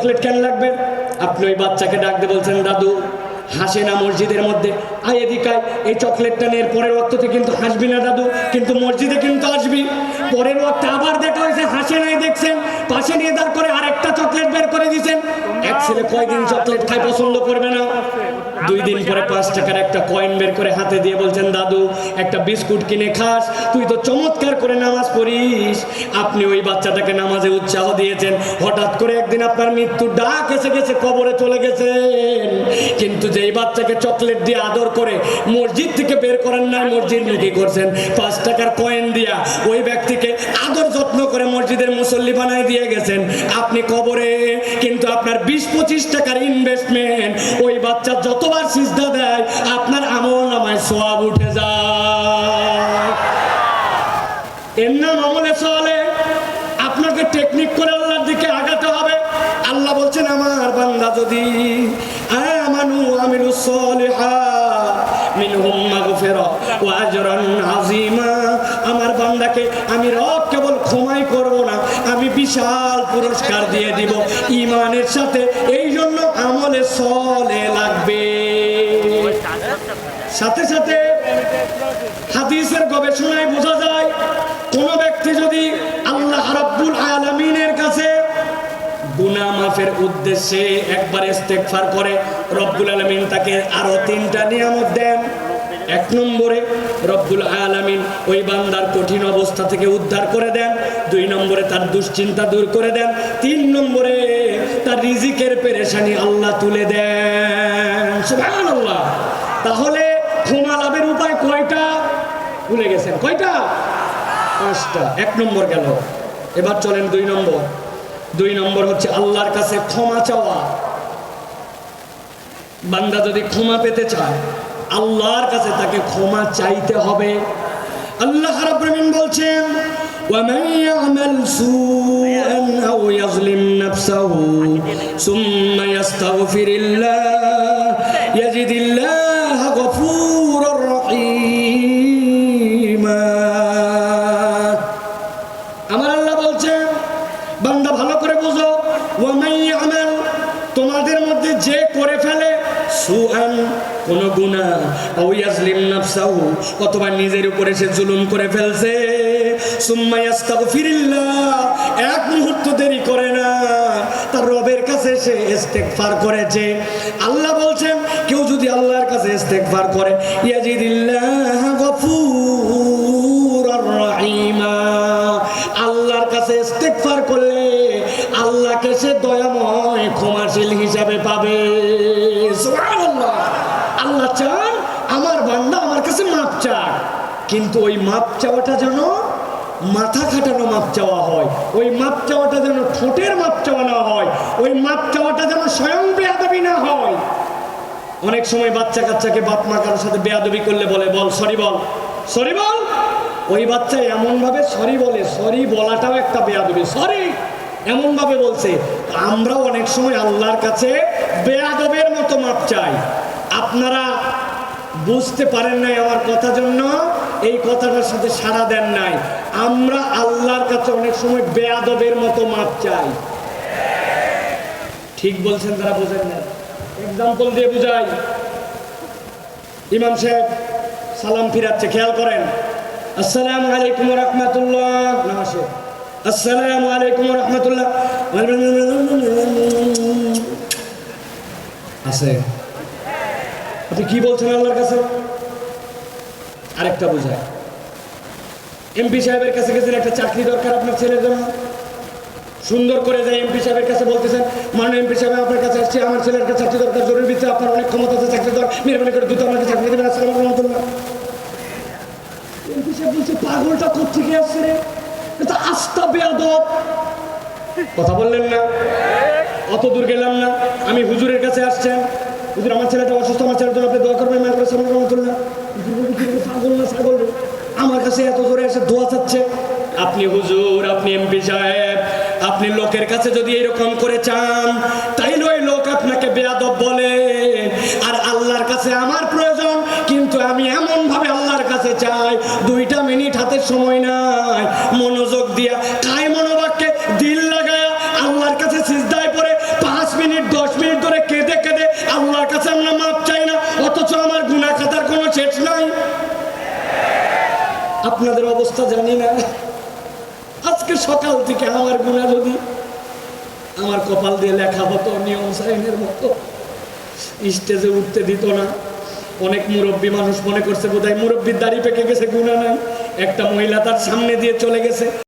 Chocolate কেন লাগবে? আপনি ওই বাচ্চাকে ডাকতে বলছেন, দাদু, হাসে না মসজিদের মধ্যে? আয় এদিকায় এই চকলেটটা নিয়ে পরের অর্থতে কিন্তু হাসবি না, দাদু, কিন্তু মসজিদে কিন্তু আসবি। পরের ওয়াক্তে আবার দেখা হয়েছে, হাসে নাই দেখছেন, পাশে নিয়ে দাঁড় করে আরেকটা চকলেট বের করে দিয়েছেন। এক ছেলে কয়দিন চকলেট খাই পছন্দ করবে না। দুই দিন পরে পাঁচ টাকার একটা কয়েন বের করে হাতে দিয়ে বলছেন, দাদু, একটা বিস্কুট কিনে খাস, তুই তো চমৎকার করে নামাজ পড়িস। আপনি ওই বাচ্চাটাকে নামাজে উৎসাহ দিয়েছেন। হঠাৎ করে একদিন আপনার মৃত্যুর ডাক এসে গেছে, কবরে চলে গেছেন। কিন্তু যেই বাচ্চাকে চকলেট দিয়ে আদর করে, মসজিদ থেকে বের করেন নাই, মসজিদ কি করছেন। পাঁচ টাকার কয়েন দিয়া ওই ব্যক্তিকে আদর যত্ন করে মসজিদের মুসল্লি বানায় দিয়ে গেছেন। আপনি কবরে, কিন্তু আপনার বিশ পঁচিশ টাকার ইনভেস্টমেন্ট ওই বাচ্চা যতবার সিজদা দেয়, আপনার আমল নামায় সোয়াব উঠে যায়। এর নাম আমলে আপনাকে টেকনিক করে আল্লাহর দিকে আগাতে হবে। আল্লাহ বলছেন, আমার বান্দা যদি আমানু আমিলু সলিহাত মিনহুম মাগফিরা ওয়া আজরান আযীমা। আমার বান্দাকে আমি রব কেবল ক্ষমাই করব না, আমি বিশাল পুরস্কার দিয়ে দিব। ইমানের সাথে এই জন্য আমলে সলে লাগবে। সাথে সাথে হাদিসের গবেষণায় বোঝা যায়, কোন ব্যক্তি যদি আল্লাহ রাব্বুল আলামিনের গুনাহ মাফের উদ্দেশ্যে একবার ইস্তেগফার করে, রব্বুল আলামিন তাকে আরও তিনটা নিয়ামত দেন। এক নম্বরে, রব্বুল আলামিন ওই বান্দার কঠিন অবস্থা থেকে উদ্ধার করে দেন। দুই নম্বরে, তার দুশ্চিন্তা দূর করে দেন। তিন নম্বরে, তার রিজিকের পেরেশানি আল্লাহ তুলে দেন। সুবহানাল্লাহ। তাহলে ক্ষমা লাভের উপায় কয়টা? ভুলে গেছেন। কয়টা? পাঁচটা। এক নম্বর গেল। এবার চলেন দুই নম্বর। দুই নম্বর হচ্ছে আল্লাহর কাছে ক্ষমা চাওয়া বান্দা যদি ক্ষমা পেতে চায় আল্লাহর কাছে তাকে ক্ষমা চাইতে হবে আল্লাহ রাব্বুল আলামিন বলছেন ومن يعمل سوءا أو يظلم نفسه ثم يستغفر الله يجد الله ওয়ামাই আমাল তোমাদের মধ্যে যে করে ফেলে, সুআন, কোন গুনাহ। আও ইয়াজলিম নাফসাহু, অথবা নিজের উপরে সে জুলুম করে ফেলছে। সুম্মা ইয়াস্তাগফিরিল্লাহ, এক মুহূর্ত দেরি করে না। তার রবের কাছে সে ইস্তেগফার করেছে। আল্লাহ বলছেন, কেউ যদি আল্লাহর কাছে ইস্তেগফার করে, ইয়াজিদিল্লাহ দয়াময় ক্ষমাশীল হিসাবে পাবে। আল্লাহ চান আমার বান্দা আমার কাছে মাপ চাক। কিন্তু ওই মাপ চাওয়াটা যেন মাথা খাটানো মাপ চাওয়া হয়। ওই মাপ চাওয়াটা যেন ঠোঁটের মাপ চাওয়া না হয়। ওই মাপ চাওয়াটা যেন স্বয়ং বেয়াদবি না হয়। অনেক সময় বাচ্চা কাচ্চাকে বাপ মা কারোর সাথে বেয়াদবি করলে বলে, বল, সরি বল। সরি বল? ওই বাচ্চা এমনভাবে সরি বলে, সরি বলাটাও একটা বেয়াদবি। সরি। এমনভাবে বলছে। আমরাও অনেক সময় আল্লাহর কাছে বেয়াদবের মতো মাপ চাই। আপনারা বুঝতে পারেন নাই আমার কথা জন্য, এই কথাটার সাথে সাড়া দেন নাই। আমরা আল্লাহর কাছে অনেক সময় বেয়াদবের মতো মাপ চাই। ঠিক বলছেন তারা, বোঝেন না এক্সাম্পল দিয়ে বুঝাই। ইমাম সাহেব, সালাম ফিরাচ্ছে, খেয়াল করেন। আসসালামু আলাইকুম রহমতুল্লাহ। নমস্কার আসসালামু আলাইকুম রহমতুল্লাহ। আছে। আপনি কি বলছেন আল্লাহর কাছে? আরেকটা বোঝায়। এমপি সাহেবের কাছে গেছেন, একটা চাকরি দরকার আপনার ছেলের জন্য। সুন্দর করে যায় এমপি সাহেবের কাছে বলতেছেন মানে এমপি সাহেব, আপনার কাছে আসছে, আমার ছেলের কাছে চাকরি দরকার, জরুরি ভিত্তিতে আপনার অনেক ক্ষমতা আছে, চাকরি দরকার মেহরবানি করে দুটো আমাকে চাকরি দেবেন। আসসালাম রহমতুল্লাহ। এমপি সাহেব বলছে, পাগলটা কোথেকে আসছে রে? এটা আস্থা বেয়াদব। কথা বললেন না? অত দূর গেলাম না। আমি হুজুরের কাছে আসছেন। হুজুর আমার ছেলেটা অসুস্থ আমার ছেলের জন্য আপনি দোয়া করবেন মায়ের কাছে রহমতুল্লাহ হুজুর বলছে, "কি বলে, পাগল না ছাগল আমার কাছে এত জোরে এসে দোয়া চাচ্ছে। আপনি হুজুর আপনি এমপি সাহেব আপনি লোকের কাছে যদি এরকম করে চান আপনাদের অবস্থা জানি না। আজকে সকাল থেকে আমার গুণা যদি আমার কপাল দিয়ে লেখা হতো, নিয়ম সাইনের মতো। স্টেজে উঠতে দিত না। অনেক মুরব্বী মানুষ মনে করছে, বোধহয় মুরব্বীর দাড়ি পেকে গেছে, গুণা নাই। একটা মহিলা তার সামনে দিয়ে চলে গেছে।